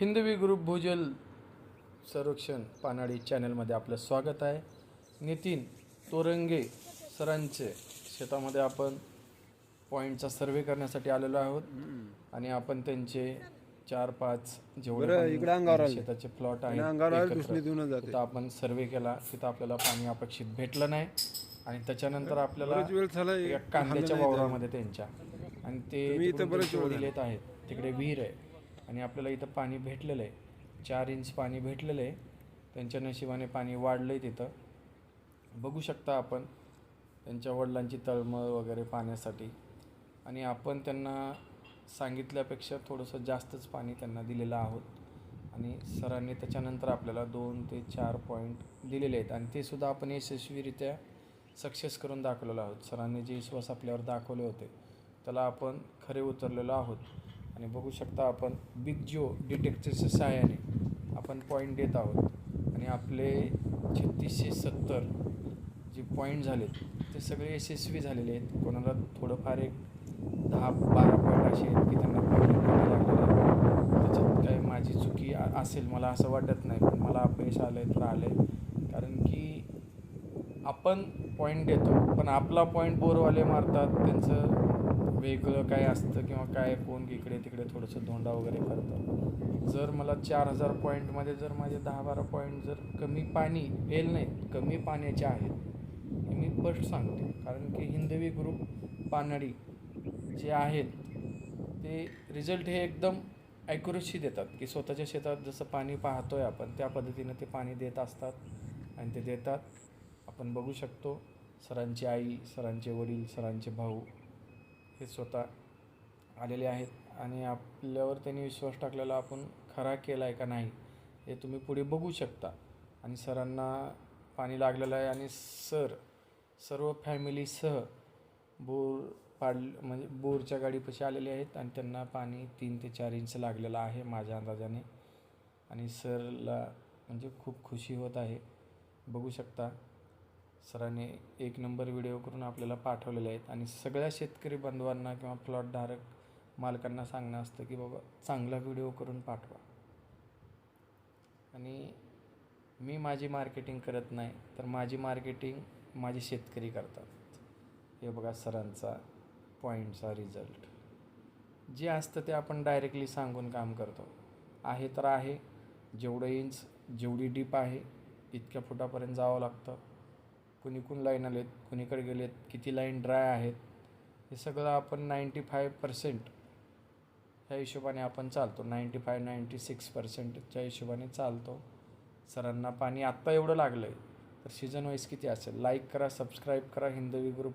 हिंदवी group भूजल संरक्षण पानाडी चॅनलमध्ये आपलं स्वागत आहे. नितीन तोरंगे सरांचे शेतामध्ये आपण पॉईंटचा सर्वे करण्यासाठी आलेलो आहोत. आणि आपण त्यांचे चार पाच जेवढे. शेताचे प्लॉट आहेत. तिथं आपण सर्वे केला तिथं आपल्याला पाणी अपेक्षित भेटलं नाही. आणि त्याच्यानंतर आपल्याला कांद्याच्या वावरामध्ये त्यांच्या. आणि ते येत आहेत तिकडे विहीर आहे. आणि आपल्याला इथं पाणी भेटलेलं आहे. चार इंच पाणी भेटलेलं आहे. त्यांच्या नशिबाने पाणी वाढलं आहे तिथं. बघू शकता आपण त्यांच्या वडिलांची तळमळ वगैरे पाण्यासाठी. आणि आपण त्यांना सांगितल्यापेक्षा थोडंसं जास्तच पाणी त्यांना दिलेलं आहोत. आणि सरांनी त्याच्यानंतर आपल्याला दोन ते चार पॉईंट दिलेले आहेत. आणि ते सुद्धा आपण यशस्वीरित्या सक्सेस करून दाखवलेलो आहोत. सरांनी जे विश्वास आपल्यावर दाखवले होते त्याला आपण खरे उतरलेलो आहोत. आणि बघू शकता आपण बिग जिओ डिटेक्टरच्या सहाय्याने आपण पॉईंट देत आहोत. आणि आपले छत्तीसशे सत्तर जे पॉईंट झालेत ते सगळे यशस्वी झालेले आहेत. कोणाला थोडंफार एक दहा बारा पॉईंट असे आहेत की त्यांना पॉईंट त्याच्यात काय माझी चुकी असेल मला असं वाटत नाही पण मला अपयश आलं आहे तर आलं आहे कारण की आपण पॉईंट देतो पण आपला पॉईंट बोरवाले मारतात त्यांचं वेगळं काय असतं किंवा काय कोण इकडे तिकडे थोडंसं धोंडा वगैरे करतं. जर मला चार हजार पॉईंटमध्ये जर माझे दहा बारा पॉईंट जर कमी पाणी येईल नाही कमी पाण्याचे आहेत हे मी स्पष्ट सांगते. कारण की हिंदवी ग्रुप पानडी जे आहेत ते रिझल्ट हे एकदम ॲक्युरेसी देतात. की स्वतःच्या शेतात जसं पाणी पाहतो आहे आपण त्या पद्धतीनं ते पाणी देत असतात आणि ते देतात. आपण बघू शकतो सरांची आई सरांचे वडील सरांचे भाऊ हे स्वतः आलेले आहेत आणि आपल्यावर त्यांनी विश्वास टाकलेला आपण खरा केला आहे का नाही हे तुम्ही पुढे बघू शकता. आणि सरांना पाणी लागलेलं आहे आणि सर सर्व फॅमिलीसह बोर पाड म्हणजे बोरच्या गाडीपाशी आलेले आहेत आणि त्यांना पाणी तीन ते चार इंच लागलेलं आहे माझ्या अंदाजाने. आणि सरला म्हणजे खूप खुशी होत आहे. बघू शकता. सरांनी एक नंबर व्हिडिओ करून आपल्याला पाठवलेले आहेत. आणि सगळ्या शेतकरी बंधवांना किंवा प्लॉटधारक मालकांना सांगणं असतं की बाबा चांगला व्हिडिओ करून पाठवा. आणि मी माझी मार्केटिंग करत नाही तर माझी मार्केटिंग माझे शेतकरी करतात. हे बघा सरांचा पॉईंटचा रिझल्ट जे असतं ते आपण डायरेक्टली सांगून काम करतो. आहे तर आहे जेवढं इंच जेवढी डीप आहे इतक्या फुटापर्यंत जावं लागतं. कुणी कुण लाईन आलेत कुणीकडे गेलेत किती लाईन ड्राय आहेत हे सगळं आपण नाईंटी फाय पर्सेंट ह्या हिशोबाने आपण चालतो. नाईंटी फाय नाईंटी सिक्स पर्सेंटच्या हिशोबाने चालतो. सरांना पाणी आत्ता एवढं लागलं आहे तर सीझन वाईज किती असेल? लाईक करा सबस्क्राईब करा हिंदवी ग्रुप